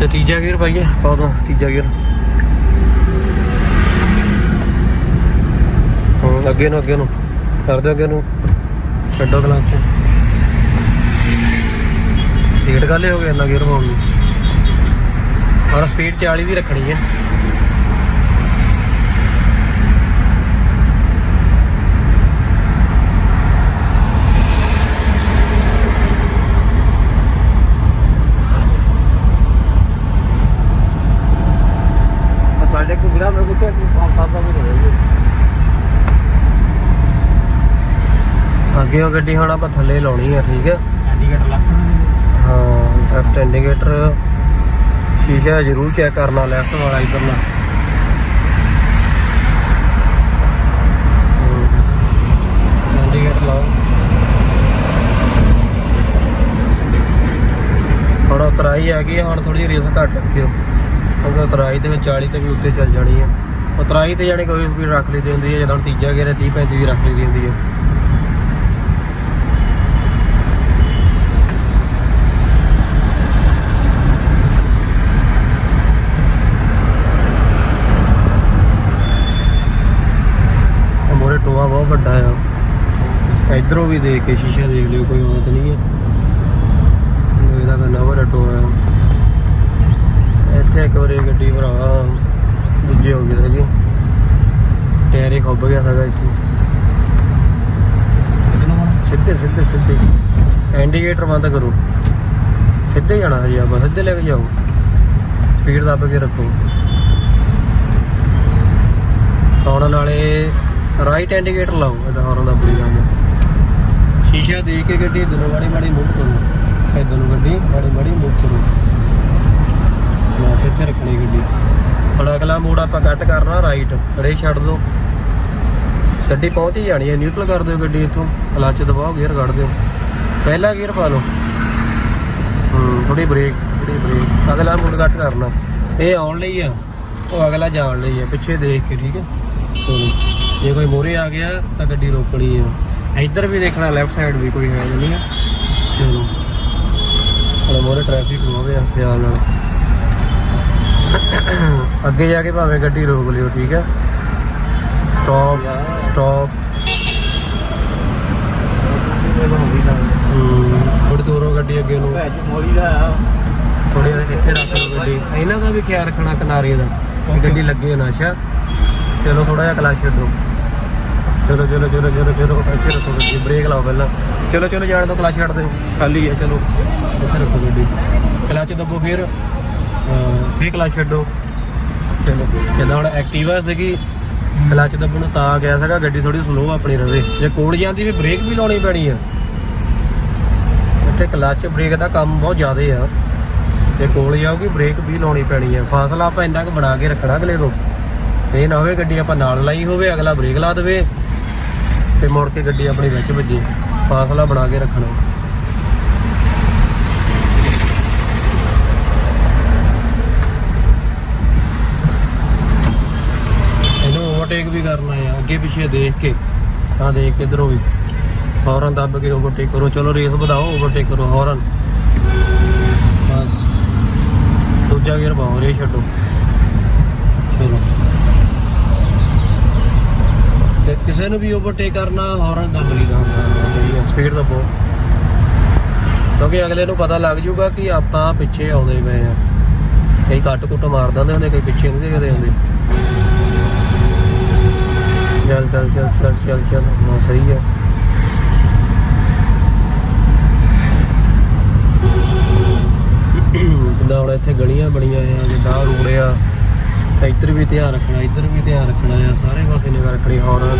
ਤੇ ਤੀਜਾ ਗੇਅਰ ਪਾਈਏ? ਪਾ ਦੋ ਤੀਜਾ ਗੇਅਰ ਹਾਂ। ਅੱਗੇ ਨੂੰ ਅੱਗੇ ਨੂੰ। ਕਰ ਦਿਓ ਅੱਗੇ ਨੂੰ। ਛੱਡੋ ਕਲਚ ਡੇਢ ਕਾਲੇ ਹੋ ਗਏ ਇੰਨਾ ਗੇਅਰ ਪਾਉਣ ਨੂੰ। ਔਰ ਸਪੀਡ 40 ਦੀ ਰੱਖਣੀ ਹੈ ਸਾਡੇ ਕੁਗੜਾ ਮੇਰੇ ਕੋਲ ਪੰਜ ਸੱਤ ਦਾ ਵੀ ਹੋਇਆ ਅੱਗੇ ਉਹ ਗੱਡੀ ਹੁਣ ਆਪਾਂ ਥੱਲੇ ਲਾਉਣੀ ਹੈ ਠੀਕ ਹੈ ਇੰਡੀਕੇਟਰ ਲੱਗ ਹਾਂ ਲੈਫਟ ਇੰਡੀਕੇਟਰ ਸ਼ੀਸ਼ਾ ਜ਼ਰੂਰ ਚੈੱਕ ਕਰਨਾ ਲੈਫਟ ਵਾਲਾ ਇਧਰਲਾ ਇੰਡੀਕੇਟਰ ਲਾਓ। ਹੁਣ ਉਤਰਾਈ ਆ ਗਈ ਹੁਣ ਥੋੜੀ ਜਿਹੀ ਰੇਸ ਘੱਟ ਰੱਖਿਓ। ਕਿਉਂਕਿ ਉਤਰਾਈ ਤੇ ਵਿੱਚ 40 ਤੇ ਵੀ ਉੱਤੇ ਚੱਲ ਜਾਣੀ ਹੈ ਉਤਰਾਈ ਤੇ ਜਾਣੀ ਕੋਈ ਸਪੀਡ ਰੱਖ ਲਈ ਦੀ ਹੁੰਦੀ ਹੈ ਜਦੋਂ ਤੀਜਾ ਗੇਰ 30 35 ਦੀ ਰੱਖ ਲਈ ਦੀ ਹੁੰਦੀ ਹੈ ਮੋਰੇ ਟੋਆ ਬਹੁਤ ਵੱਡਾ ਆ ਇਧਰੋਂ ਵੀ ਦੇਖ ਕੇ ਸ਼ੀਸ਼ਾ ਦੇਖ ਲਿਓ, ਕੋਈ ਆਉਂਦਾ ਨਹੀਂ ਹੈ। ਇਹਦਾ ਕਰਨਾ ਵੱਡਾ ਟੋਆ ਆ ਇੱਥੇ ਇੱਕ ਵਾਰੀ ਗੱਡੀ ਭਰਾ, ਦੂਜੇ ਹੋ ਗਏ ਸੀਗੇ। ਟਾਇਰ ਹੀ ਖੁੱਭ ਗਿਆ ਸੀਗਾ ਇੱਥੇ। ਸਿੱਧੇ ਸਿੱਧੇ ਸਿੱਧੇ। ਇੰਡੀਕੇਟਰ ਬੰਦ ਕਰੋ। ਸਿੱਧੇ ਜਾਣਾ ਹਜੀ ਆਪਾਂ, ਸਿੱਧੇ ਲੈ ਕੇ ਜਾਓ। ਸਪੀਡ ਦੱਬ ਕੇ ਰੱਖੋ। ਆਉਣ ਨਾਲੇ ਰਾਈਟ ਇੰਡੀਕੇਟਰ ਲਾਓ ਇਹਦਾ ਹੌਰਨ ਦਾ ਬੜੀ ਗੱਲ ਸ਼ੀਸ਼ਾ ਦੇਖ ਕੇ ਗੱਡੀ ਇਧਰੋਂ ਮਾੜੀ ਮਾੜੀ ਮੂਵ ਕਰੋ। ਇਧਰ ਨੂੰ ਗੱਡੀ ਮਾੜੀ ਮਾੜੀ ਮੂਵ ਕਰੋ। ਬਸ ਇੱਥੇ ਰੱਖਣੀ ਗੱਡੀ। ਹੁਣ ਅਗਲਾ ਮੋੜ ਆਪਾਂ ਕੱਟ ਕਰਨਾ ਰਾਈਟ ਰੇ ਛੱਡ ਦਿਓ ਗੱਡੀ ਪਹੁੰਚ ਹੀ ਜਾਣੀ ਹੈ ਨਿਊਟਰਲ ਕਰ ਦਿਓ ਗੱਡੀ ਇੱਥੋਂ। ਕਲੱਚ ਦਬਾਓ ਗੇਅਰ ਕੱਢ ਦਿਓ। ਪਹਿਲਾ ਗੇਅਰ ਪਾ ਲਓ। ਹੂੰ ਥੋੜੀ ਬ੍ਰੇਕ ਥੋੜੀ ਬ੍ਰੇਕ ਅਗਲਾ ਮੋੜ ਕੱਟ ਕਰਨਾ। ਇਹ ਆਉਣ ਲਈ ਆ। ਉਹ ਅਗਲਾ ਜਾਣ ਲਈ ਆ। ਪਿੱਛੇ ਦੇਖ ਕੇ, ਠੀਕ ਹੈ। ਚਲੋ, ਜੇ ਕੋਈ ਮੋਰੇ ਆ ਗਿਆ ਤਾਂ ਗੱਡੀ ਰੋਕਣੀ ਆ। ਇੱਧਰ ਵੀ ਦੇਖਣਾ ਲੈਫਟ ਸਾਈਡ ਵੀ ਕੋਈ ਹੈ ਨਹੀਂ ਆ। ਚਲੋ। ਹਲੇ ਮੋਰੇ ਟ੍ਰੈਫਿਕ ਹੋ ਗਿਆ ਖਿਆਲ ਨਾਲ। ਅੱਗੇ ਜਾ ਕੇ ਭਾਵੇਂ ਗੱਡੀ ਰੋਕ ਲਿਓ ਠੀਕ ਹੈ ਸਟਾਪ ਸਟਾਪ ਥੋੜੀ ਦੂਰੋਂ ਗੱਡੀ ਅੱਗੇ ਨੂੰ। ਮੋਲੀ ਦਾ ਥੋੜੀ ਇੱਥੇ ਰੱਖ ਲਓ ਗੱਡੀ। ਇਹਨਾਂ ਦਾ ਵੀ ਖਿਆਲ ਰੱਖਣਾ ਕਿਨਾਰੇ ਦਾ ਗੱਡੀ ਲੱਗੇ ਨਾ ਅੱਛਾ ਚਲੋ ਥੋੜਾ ਜਿਹਾ ਕਲਾਸ ਛੱਡੋ। ਚਲੋ ਚਲੋ ਚਲੋ ਚਲੋ ਚਲੋ ਇੱਥੇ ਰੱਖੋ ਗੱਡੀ ਬ੍ਰੇਕ ਲਾਓ ਪਹਿਲਾਂ। ਚਲੋ ਚਲੋ ਜਾਣ ਤੋਂ ਕਲਾਸ ਛੱਡ ਦਿਓ। ਖਾਲੀ ਹੈ ਚਲੋ। ਇੱਥੇ ਰੱਖੋ ਗੱਡੀ। ਕਲਾਚ ਦੱਬੋ ਫਿਰ। ਫਿਰ ਕਲਾਸ ਛੱਡੋ। ਚਲੋ। ਜਦੋਂ ਹੁਣ ਐਕਟਿਵਾ ਸੀਗੀ ਕਲਚ ਦੱਬਣ ਨੂੰ ਤਾਂ ਗਿਆ ਸੀਗਾ ਗੱਡੀ ਥੋੜੀ ਸਲੋ ਆਪਣੀ ਰਵੇ। ਜੇ ਕੋਲ ਜਾਂਦੀ ਵੀ ਬ੍ਰੇਕ ਵੀ ਲਾਉਣੀ ਪੈਣੀ ਆ। ਇੱਥੇ ਕਲਚ ਬ੍ਰੇਕ ਦਾ ਕੰਮ ਬਹੁਤ ਜ਼ਿਆਦਾ ਆ। ਜੇ ਕੋਲ ਜਾਊਗੀ ਬ੍ਰੇਕ ਵੀ ਲਾਉਣੀ ਪੈਣੀ ਆ। ਫਾਸਲਾ ਆਪਾਂ ਇੰਨਾ ਕੁ ਬਣਾ ਕੇ ਰੱਖਣਾ ਅਗਲੇ ਤੋਂ। ਇਹ ਨਾ ਹੋਵੇ ਗੱਡੀ ਆਪਾਂ ਨਾਲ ਲਾਈ ਹੋਵੇ ਅਗਲਾ ਬ੍ਰੇਕ ਲਾ ਦੇਵੇ। ਤੇ ਮੁੜ ਕੇ ਗੱਡੀ ਆਪਣੀ ਵਿੱਚ ਵੱਜੇ। ਫਾਸਲਾ ਬਣਾ ਕੇ ਰੱਖਣਾ। ਇਹਨੂੰ ਓਵਰਟੇਕ ਵੀ ਕਰਨਾ ਆ। ਅੱਗੇ ਪਿੱਛੇ ਦੇਖ ਕੇ ਆ ਦੇਖ ਕੇ ਇਧਰੋਂ ਵੀ। ਹੌਰਨ ਦੱਬ ਕੇ ਓਵਰਟੇਕ ਕਰੋ। ਚਲੋ ਰੇਸ ਵਧਾਓ ਓਵਰਟੇਕ ਕਰੋ ਹੌਰਨ। ਬਸ। ਦੂਜਾ ਗੇਅਰ ਪਾਓ ਰੇ ਛੱਡੋ ਚਲੋ ਜੇ ਕਿਸੇ ਨੂੰ ਵੀ ਓਵਰਟੇਕ ਕਰਨਾ ਹੌਰਨ ਦੱਬ ਲਈਦਾ ਹੁੰਦਾ ਸਪੀਡ ਦੱਬੋ ਕਿਉਂਕਿ ਅਗਲੇ ਨੂੰ ਪਤਾ ਲੱਗ ਜਾਊਗਾ ਕਿ ਆਪਾਂ ਪਿੱਛੇ ਆਉਂਦੇ ਪਏ ਆ। ਕਈ ਕੱਟ ਕੁੱਟ ਮਾਰ ਦਿੰਦੇ ਹੁੰਦੇ, ਕਈ ਪਿੱਛੇ ਨਹੀਂ ਦੇਖਦੇ ਹੁੰਦੇ। ਚੱਲ ਚੱਲ ਚੱਲ ਚੱਲ ਚੱਲ ਚੱਲ ਨਾ ਸਹੀ ਹੈ ਜਿੱਦਾਂ ਹੁਣ ਇੱਥੇ ਗਲੀਆਂ ਬਣੀਆਂ ਆ, ਜਿੱਦਾਂ ਰੋੜਿਆ। ਇੱਧਰ ਵੀ ਧਿਆਨ ਰੱਖਣਾ, ਇੱਧਰ ਵੀ ਧਿਆਨ ਰੱਖਣਾ ਆ, ਸਾਰੇ ਪਾਸੇ ਨਿਗਾਹ ਰੱਖਣੀ ਹੌਰਨ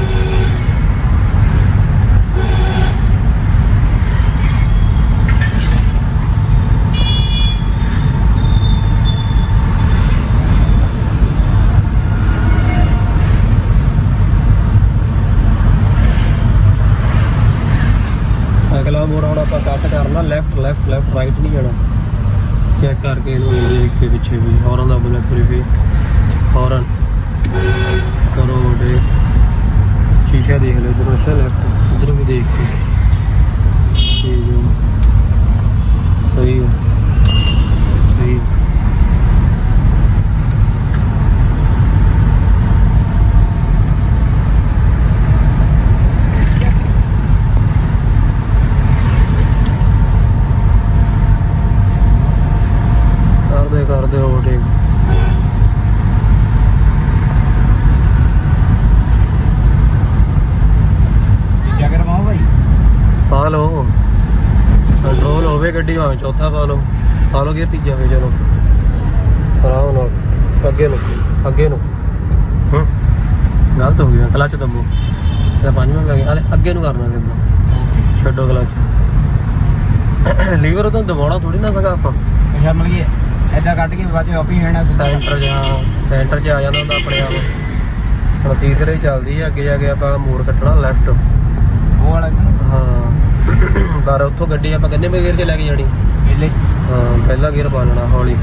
ਅਗਲਾ ਮੋੜ ਹੁਣ ਆਪਾਂ ਕੱਟ ਕਰਨਾ ਲੈਫਟ ਲੈਫਟ ਲੈਫਟ ਰਾਈਟ ਨਹੀਂ ਜਾਣਾ। ਚੈੱਕ ਕਰਕੇ ਇਹਨੂੰ ਦੇਖ ਕੇ ਪਿੱਛੇ ਵੀ, ਹੌਰਨ ਦਾ ਬੁਲਟ ਵੀ। ਹੌਰਨ ਕਰੋ ਦੇ ਸ਼ੀਸ਼ਾ ਦੇਖ ਲਓ ਇਧਰੋਂ ਅੱਛਾ ਲੈਫਟ ਇਧਰ ਵੀ ਦੇਖ ਕੇ ਠੀਕ ਹੈ ਸਹੀ ਹੈ ਸਹੀ ਗੱਡੀ ਭਾਵੇਂ ਚੌਥਾ ਪਾ ਲਓ ਪਾ ਲਓ ਗੇਅਰ ਤੀਜਾ ਵੀ ਚਲੋ। ਆਰਾਮ ਨਾਲ ਅੱਗੇ ਨੂੰ ਅੱਗੇ ਨੂੰ। ਹੂੰ। ਗਲਤ ਹੋ ਗਿਆ ਕਲਚ ਦੱਬੋ। ਇਹਦਾ ਪੰਜਵਾਂ ਪੈ ਗਿਆ। ਅੱਗੇ ਨੂੰ ਕਰਨਾ ਸਿੱਧਾ ਛੱਡੋ ਕਲਚ। ਲੀਵਰ ਤੋਂ ਦਬਾਉਣਾ ਥੋੜੀ ਨਾ ਸਗਾ ਆਪਾਂ। ਅੱਛਾ ਮਤਲਬ ਕਿ ਐਦਾਂ ਕੱਢ ਕੇ ਬਾਅਦ ਚ ਆਪੀ ਹੈਣਾ ਸੈਂਟਰ ਜਾਂ ਸੈਂਟਰ 'ਚ ਆ ਜਾਂਦਾ ਹੁੰਦਾ ਆਪਣੇ ਆਪ। ਹੁਣ ਤੀਸਰੇ ਚੱਲਦੀ ਹੈ ਅੱਗੇ ਜਾ ਕੇ ਆਪਾਂ ਮੋੜ ਕੱਟਣਾ ਲੈਫਟ। ਉਹ ਵਾਲਾ ਹਾਂ। ਪਰ ਉੱਥੋਂ ਗੱਡੀ ਆਪਾਂ ਕਿੰਨੇ ਵੇ ਗੇਅਰ 'ਚ ਲੈ ਕੇ ਜਾਣੀ? ਪਹਿਲੇ। ਹਾਂ ਪਹਿਲਾ ਗੇਅਰ ਪਾ ਲੈਣਾ ਹੌਲੀ।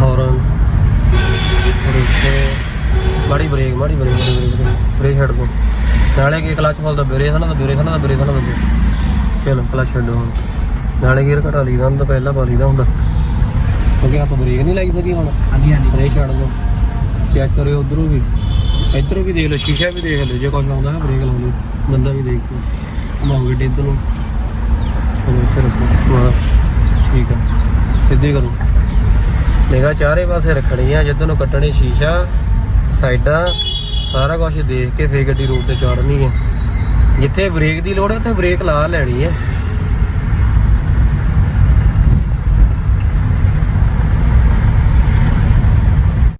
ਹੌਰਨ ਮਾੜੀ ਬ੍ਰੇਕ ਮਾੜੀ ਬ੍ਰੇਕ ਮਾੜੀ ਬ੍ਰੇਕ ਬ੍ਰੇਕ ਛੱਡ ਦੋ। ਨਾਲੇ ਕੀ ਕਲਚ ਫੋਲ ਦਾ ਬ੍ਰੇਕ ਨਾ ਦਾ ਬ੍ਰੇਕ ਨਾ ਦਾ ਬ੍ਰੇਕ ਨਾ ਦਾ ਚਲੋ ਕਲਚ ਛੱਡੋ ਹੁਣ। ਨਾਲੇ ਗੇਅਰ ਘਟਾ ਲਈਦਾ ਹੁੰਦਾ ਪਹਿਲਾਂ ਪਾ ਲਈਦਾ ਹੁੰਦਾ। ਕਿਉਂਕਿ ਆਪਾਂ ਬ੍ਰੇਕ ਨਹੀਂ ਲਾਈ ਸਕੀ ਹੁਣ। ਹਾਂਜੀ ਹਾਂਜੀ। ਬ੍ਰੇਕ ਛੱਡ ਦੋ। ਚੈੱਕ ਕਰਿਓ ਉਧਰੋਂ ਵੀ। ਇੱਧਰੋਂ ਵੀ ਦੇਖ ਲਓ, ਸ਼ੀਸ਼ਾ ਵੀ ਦੇਖ ਲਓ, ਜੇ ਕੁਝ ਆਉਂਦਾ ਹੈ ਬ੍ਰੇਕ ਲਾ ਲਓ ਬੰਦਾ ਵੀ ਦੇਖ ਲਓ। ਘੁਮਾਓ ਗੱਡੀ ਇੱਧਰ ਨੂੰ। ਚਲੋ ਇੱਥੇ ਰੱਖੋ। ਬਸ, ਠੀਕ ਆ। ਸਿੱਧੀ ਕਰੋ। ਨਿਗਾਹ ਚਾਰੇ ਪਾਸੇ ਰੱਖਣੀ ਆ, ਜਿੱਧਰ ਨੂੰ ਕੱਟਣੀ ਸ਼ੀਸ਼ਾ, ਸਾਈਡਾਂ, ਸਾਰਾ ਕੁਝ ਦੇਖ ਕੇ ਫੇਰ ਗੱਡੀ ਰੋਡ ਤੇ ਚਾੜਨੀ ਹੈ ਜਿੱਥੇ ਬ੍ਰੇਕ ਦੀ ਲੋੜ ਹੈ ਉੱਥੇ ਬ੍ਰੇਕ ਲਾ ਲੈਣੀ ਹੈ